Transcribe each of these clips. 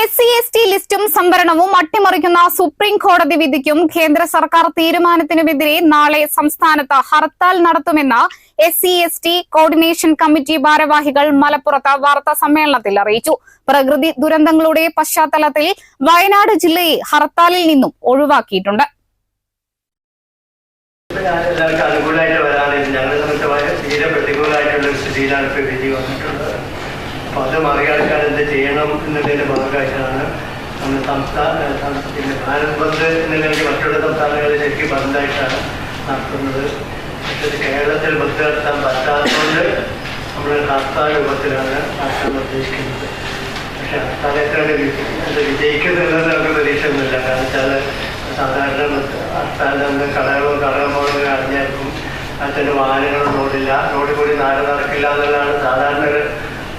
S C S T ലിസ്റ്റും സംവരണവും അട്ടിമറിക്കുന്ന supreme കോടതി വിധിക്കും കേന്ദ്ര സർക്കാർ തീരുമാനത്തിനുമെതിരെ നാളെ സംസ്ഥാനത്ത് ഹർത്താൽ നടത്തുമെന്ന് S C S T coordination committee ഭാരവാഹികൾ മലപ്പുറത്ത് വാർത്താ സമ്മേളനത്തിൽ അറിയിച്ചു. പ്രകൃതി ദുരന്തങ്ങളുടെ പശ്ചാത്തലത്തിൽ വയനാട് ജില്ലയെ ഹർത്താലിൽ നിന്നും ഒഴിവാക്കിയിട്ടുണ്ട്. ഞങ്ങളെ സംബന്ധിച്ച് തീരെ പ്രതികൂലമായിട്ടുള്ള സ്ഥിതിയിലാണ് ഇപ്പോൾ വിധി വന്നിട്ടുള്ളത്. അപ്പോൾ അത് മറികടക്കാൻ എന്ത് ചെയ്യണം എന്നതിന്റെ മാർഗാശാണ് നമ്മൾ സംസ്ഥാന പിന്നെ ഭാരത് ബന്ദ് എന്നുണ്ടെങ്കിൽ മറ്റുള്ള സംസ്ഥാനങ്ങളിൽ ശരിക്കും ബന്ധായിട്ടാണ് നടത്തുന്നത് കേരളത്തിൽ ബന്ദ് നടത്താൻ പറ്റാത്തതുകൊണ്ട് നമ്മൾ ഹർത്താൽ രൂപത്തിലാണ് നടത്താൻ ഉദ്ദേശിക്കുന്നത്. പക്ഷെ എത്രയാണ് അത് വിജയിക്കുന്നുള്ളത് നമുക്ക് പ്രതീക്ഷയൊന്നുമില്ല. കാരണം വെച്ചാൽ സാധാരണ ഹർത്താൽ നിന്ന് കടകളോ കടകമോ അറിഞ്ഞായിരിക്കും. അച്ഛന്റെ വാഹനങ്ങളും റോഡില്ല. റോഡിൽ കൂടി നാട് നടക്കില്ല എന്നുള്ളതാണ് സാധാരണ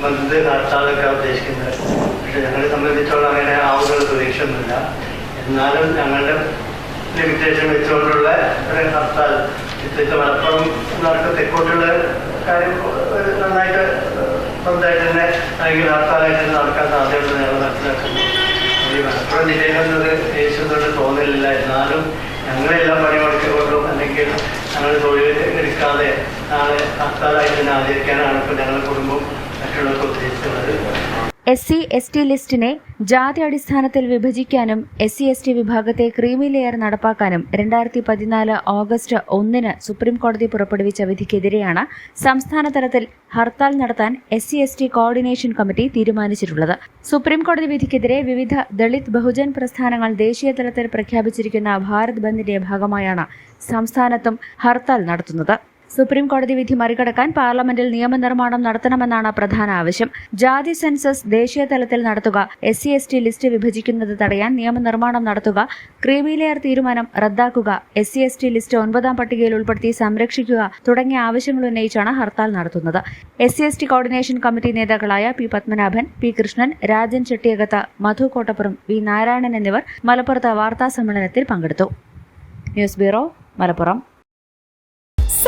ഒരു നടത്താതൊക്കെ ഉദ്ദേശിക്കുന്നത്. പക്ഷെ ഞങ്ങളെ സംബന്ധിച്ചോളം അങ്ങനെ ആവുന്ന പ്രതീക്ഷയൊന്നുമില്ല. എന്നാലും ഞങ്ങളുടെ ലിമിറ്റേഷൻ വെച്ചുകൊണ്ടുള്ള ഒരു ഹർത്താൽ ഇത്തരത്തിൽ മലപ്പുറം നടക്കുന്ന തെക്കോട്ടുള്ള കാര്യം നന്നായിട്ട് സ്വന്തമായിട്ട് തന്നെ അല്ലെങ്കിൽ ഹർത്താലായിട്ട് നടക്കാൻ സാധ്യതയുണ്ട് ഞങ്ങൾ മനസ്സിലാക്കുന്നു. ഈ മലപ്പുറം ജില്ലയിലൊന്നത് ദേശത്തോട് തോന്നലില്ല. എന്നാലും ഞങ്ങളെല്ലാം പണിമുടക്കിക്കൊണ്ടും അല്ലെങ്കിൽ ഞങ്ങൾ തൊഴിൽ എടുക്കാതെ നാളെ ഹർത്താലായിട്ട് തന്നെ ആചരിക്കാനാണ് ഇപ്പോൾ ഞങ്ങളുടെ കുടുംബം എസ് സി എസ് ടി ലിസ്റ്റിനെ ജാതി അടിസ്ഥാനത്തിൽ വിഭജിക്കാനും എസ് സി എസ് ടി വിഭാഗത്തെ ക്രീമി ലെയർ നടപ്പാക്കാനും രണ്ടായിരത്തി പതിനാല് ഓഗസ്റ്റ് ഒന്നിന് സുപ്രീംകോടതി പുറപ്പെടുവിച്ച വിധിക്കെതിരെയാണ് സംസ്ഥാന തലത്തിൽ ഹർത്താൽ നടത്താൻ S C S T coordination committee തീരുമാനിച്ചിട്ടുള്ളത്. സുപ്രീംകോടതി വിധിക്കെതിരെ വിവിധ ദളിത് ബഹുജൻ പ്രസ്ഥാനങ്ങൾ ദേശീയ തലത്തിൽ പ്രഖ്യാപിച്ചിരിക്കുന്ന ഭാരത് ബന്ദിന്റെ ഭാഗമായാണ് സംസ്ഥാനത്തും ഹർത്താൽ നടത്തുന്നത്. സുപ്രീം കോടതി വിധി മറികടക്കാൻ പാർലമെന്റിൽ നിയമനിർമ്മാണം നടത്തണമെന്നാണ് പ്രധാന ആവശ്യം. ജാതി സെൻസസ് ദേശീയ തലത്തിൽ നടത്തുക S C S T list വിഭജിക്കുന്നത് തടയാൻ നിയമനിർമ്മാണം നടത്തുക ക്രീമിലെയർ തീരുമാനം റദ്ദാക്കുക S C S T list ഒൻപതാം പട്ടികയിൽ ഉൾപ്പെടുത്തി സംരക്ഷിക്കുക തുടങ്ങിയ ആവശ്യങ്ങൾ ഉന്നയിച്ചാണ് ഹർത്താൽ നടത്തുന്നത്. S C S T coordination committee നേതാക്കളായ P Padmanabhan P Krishnan Rajan Chettiyakath Madhu Kottappuram V Narayanan എന്നിവർ മലപ്പുറത്ത് വാർത്താ സമ്മേളനത്തിൽ പങ്കെടുത്തു. News bureau Malappuram.